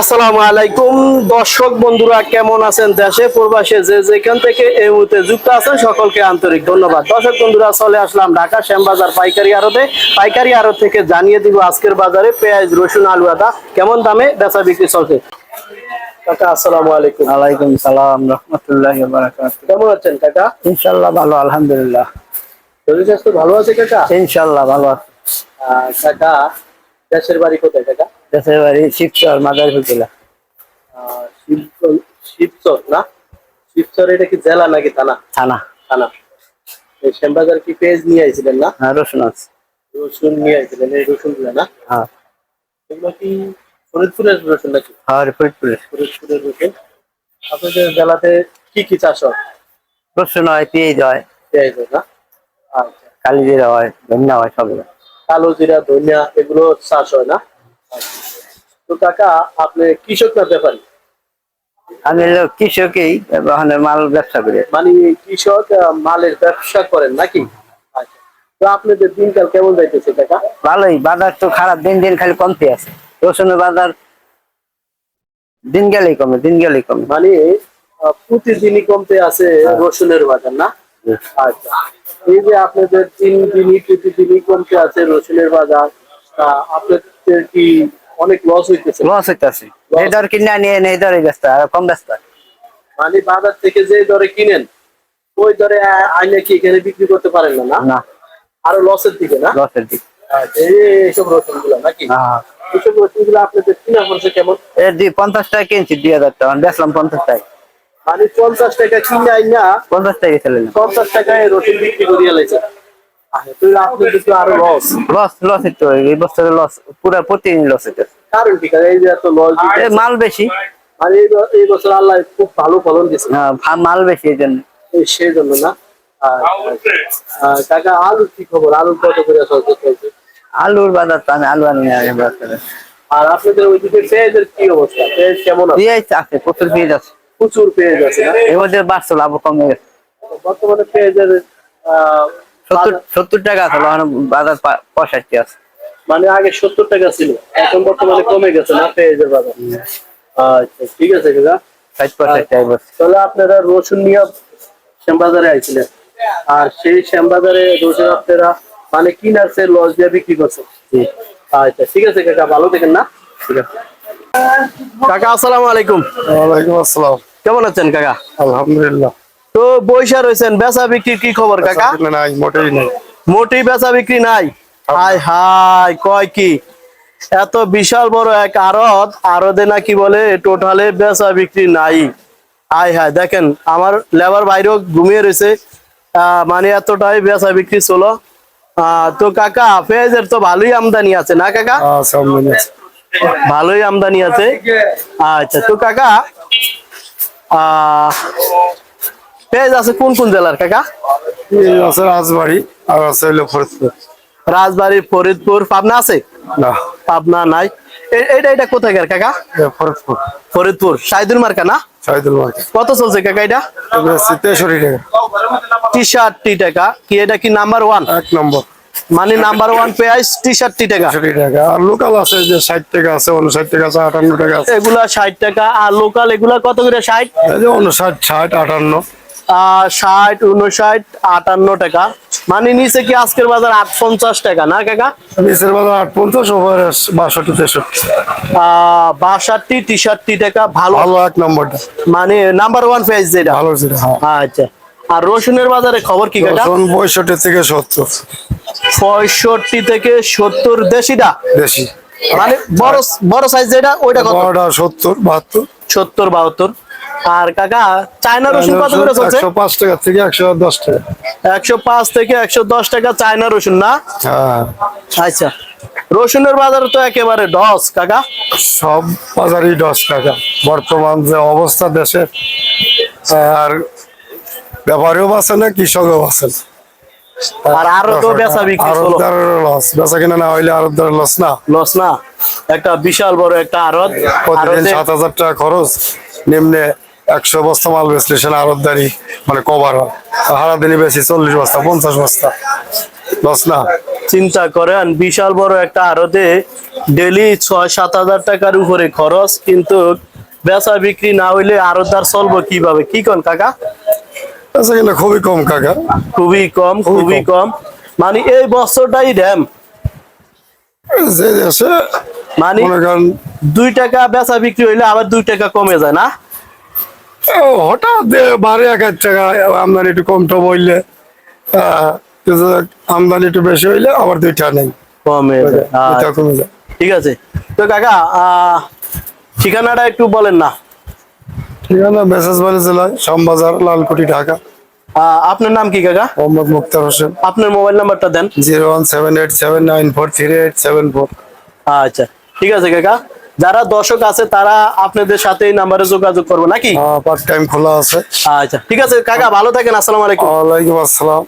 আসসালামু আলাইকুম। দর্শক বন্ধুরা কেমন আছেন দেশে প্রবাসে? যে যেখান থেকে এই মুহূর্তে যুক্ত আছেন সকলকে আন্তরিক ধন্যবাদ। দর্শক বন্ধুরা চলে আসলাম ঢাকা শ্যামবাজার পাইকারি আড়তে। পাইকারি আড়ত থেকে জানিয়ে দিব আজকের বাজারে পেঁয়াজ রসুন আলু আদা কেমন দামে বেচা বিক্রি চলছে। কাকা আসসালামু আলাইকুম। ওয়ালাইকুম সালাম রহমতুল্লাহ কেমন আছেন কাকা? ইনশাল্লাহ ভালো আলহামদুলিল্লাহ। শরীর স্বাস্থ্য ভালো আছে কাকা? ইনশাল্লাহ ভালো। আছে কাকা দেশের বাড়ি কোথায় কাকা? দেশের বাড়ি শিবচর মাদার হুকিলা আহ, শিবচর শিবচর না? শিবচর এটা কি জেলা নাকি থানা? থানা। থানা। এই শ্যামবাজার কি পেজ নিয়ে আইছিলেন না? হ্যাঁ রসুন আছে। রসুন নিয়ে আইছিলেন এই রসুনগুলো না? হ্যাঁ। এগুলো কি ফরিদপুরের রসুন নাকি? আর ফরিদপুরে ফরিদপুরের রসুন। আপনাদের জেলাতে কি কি চাষ হয়? রসুন হয় পেঁয়াজ হয়। পেঁয়াজ হয় না? আচ্ছা। কালি জিরা হয় ধনিয়া হয় সব হয়। কালো জিরা ধনিয়া এগুলো চাষ হয় না। তো কাকা আপনি কৃষক না ব্যাপারী? আমি কৃষকই মাল ব্যবসা করি। মানে কৃষক মালের ব্যবসা করেন নাকি? আচ্ছা। তো আপনাদের দিনকাল কেমন যাইতেছে কাকা? ভালোই বাজার তো খারাপ দিন দিন খালি কমতে আছে। রসুনের বাজার দিন গেলেই কমে দিন গেলেই কমে। মানে প্রতিদিনই কমতে আছে রসুনের বাজার না? আচ্ছা। এই যে আপনাদের তিন দিনই প্রতিদিনই কমতে আছে রসুনের বাজার আপনাদের কি অনেক লস হইতেছে। লস হইতেছে। এই দর কিনে নিয়ে এই দরে ব্যস্ত আর কম ব্যস্ত। মানে বাজার থেকে যে দরে কিনেন ওই দরে আ- আইনে কি এখানে বিক্রি করতে পারেন না না? আরও লসের দিকে না? লসের দিক। আচ্ছা, এইসব রসুনগুলো নাকি? হ্যাঁ। এইসব রসুনগুলো আপনাদের কিনা পড়ছে কেমন? পঞ্চাশ টাকা কিনছি দুই হাজার টাকা। বেচলাম পঞ্চাশ টাকা। মানে পঞ্চাশ টাকা কিনে আইনা পঞ্চাশ টাকা পঞ্চাশ টাকায় রসুন বিক্রি করিয়া লাইছে। মাল বেশি এই বছর আল্লাহ খুব ভালো ফলন মাল বেশি এই জন্য সেই জন্য না? কাকা আলু কি খবর আলু কত করে চলছে আলুর বাজার তো আমি আলু আনি আর আপনাদের ওইদিকে পেঁয়াজের কি অবস্থা? পেঁয়াজ কেমন আছে? পেঁয়াজ আছে প্রচুর পেঁয়াজ আছে। প্রচুর পেঁয়াজ আছে বাড়ছে লাভ কমে গেছে বর্তমানে পেঁয়াজের আহ, সত্তর টাকা আছে এখন বাজার পঁয়ষট্টি আছে। মানে আগে সত্তর টাকা ছিল এখন বর্তমানে কমে গেছে না পেঁয়াজের বাজার? আচ্ছা ঠিক আছে কাকা তাহলে আপনারা রসুন নিয়ে শ্যামবাজারে আইছিলেন। আর সেই শ্যামবাজারে রসুন আপনারা মানে কিনারছে লস দিয়ে বিক্রি করছেন। আচ্ছা ঠিক আছে কাকা ভালো দেখেন না? ঠিক আছে। কাকা আসসালামু আলাইকুম। ওয়ালাইকুম আসসালাম। কেমন আছেন কাকা? আলহামদুলিল্লাহ। তো বৈশা রয়েছেন বেচা বিক্রির কি খবর কাকা? নাই মোটেই নেই। মোটেই বেচা বিক্রি নাই? হাই হাই কয় কি? এত বিশাল বড় এক আড়ত আরদে নাকি বলে টোটালে বেচা বিক্রি নাই। হাই হাই দেখেন আমার লেবার বাইরেও ঘুমিয়ে রয়েছে। আহ, মানে এতটাই বেচা বিক্রি চলো আহ, তো কাকা পেঁয়াজের তো ভালোই আমদানি আছে না কাকা? আছে। ভালোই আমদানি আছে। আচ্ছা তো কাকা আহ পেঁয়াজ আছে কোন কোন জেলার কাকা? আছে রাজবাড়ি আর আছে ফরিদপুর। রাজবাড়ি ফরিদপুর পাবনা আছে? না। পাবনা নাই। এটা এটা কোথায় কাকা? ফরিদপুর। ফরিদপুর সাইদুল মার্কা না? সাইদুল মার্কেট কত চলছে কাকা এটা? তেষট্টি টাকা। টি টাকা। কি এটা কি নাম্বার ওয়ান? এক নম্বর। মানে নাম্বার ওয়ান পেঁয়াজ টি শার্টটি টাকা টাকা। আর লোকাল আছে যে ষাট টাকা আছে উনষাট টাকা আছে আটান্ন টাকা আছে। এগুলা ষাট টাকা। আর লোকাল এগুলা কত করে ষাট? উনষাট ষাট আটান্ন। ষাট উনষাট আটান্ন টাকা। মানে নিচে কি আজকের বাজার আট পঞ্চাশ টাকা না কাকা? নিচের বাজার আট পঞ্চাশ বাষট্টি তেষট্টি। বাষট্টি টাকা ভালো। ভালো এক নম্বরটা। মানে নাম্বার ওয়ান পেঁয়াজ যেটা। ভালো যেটা হ্যাঁ। আচ্ছা। আর রসুনের বাজারে খবর কি কাকা? রসুন পঁয়ষট্টি থেকে সত্তর। পঁয়ষট্টি থেকে সত্তর দেশিটা দেশি। মানে বড় বড় সাইজ যেটা ওইটা কত? সত্তর বাহাত্তর। সত্তর বাহাত্তর। আর কাকা চায়না রসুন কত করে চলছে একশো পাঁচ টাকা থেকে একশো দশ টাকা। একশো পাঁচ থেকে একশো দশ টাকা চায়না রসুন না? হ্যাঁ। আচ্ছা রসুনের বাজার তো একেবারে ডস কাকা। সব বাজারই দশ টাকা বর্তমান যে অবস্থা দেশের আর ব্যাপারেও বাঁচে না কৃষকও বাঁচে না। আর আরও তো বেচা বিক্রি আরবদারের লস বেচা কিনা না হইলে আরবদারের লস না? লস না? একটা বিশাল বড় একটা আড়ত প্রতিদিন আড়তে সাত হাজার টাকা খরচ নিম্নে একশো বস্তা মাল বেচলে সেটা আরবদারি মানে কভার হয়। হারা দিনই বেশি চল্লিশ বস্তা পঞ্চাশ বস্তা। না? চিন্তা করেন বিশাল বড় একটা আড়তে ডেলি ছয় সাত হাজার টাকার উপরে খরচ কিন্তু বেচা বিক্রি না হইলে আড়তদার চলবো কীভাবে? কি কন কাকা? আচ্ছা কিন্তু খুবই কম কাকা। খুবই কম খুবই কম। মানে এই বছরটাই ড্যাম যে দেশে মানে দুই টাকা বেচা বিক্রি হইলে আবার দুই টাকা কমে যায় না? হঠাৎ বাড়ে এক হাজার টাকা আমদানি একটু কম টম হইলে আহ, আমদানি একটু বেশি হইলে আবার দুইটা নেই। কমে আচ্ছা, কমে যায়। ঠিক আছে। তো কাকা আহ, ঠিকানাটা একটু বলেন না। ঠিক আছে মেসেজ বাড়ি জেলায় শ্যামবাজার লালকুটি ঢাকা। আপনার নাম কি কাকা? মোহাম্মদ মুক্তার হোসেন। আপনার মোবাইল নাম্বারটা দেন। Zero one seven eight seven nine four three eight seven four. আচ্ছা। ঠিক আছে কাকা। যারা দর্শক আছে তারা আপনাদের সাথে এই নাম্বারে যোগাযোগ করব নাকি? পার্ট টাইম খোলা আছে। আচ্ছা ঠিক আছে কাকা ভালো থাকেন আসসালামু আলাইকুম। ওয়ালাইকুম আসসালাম।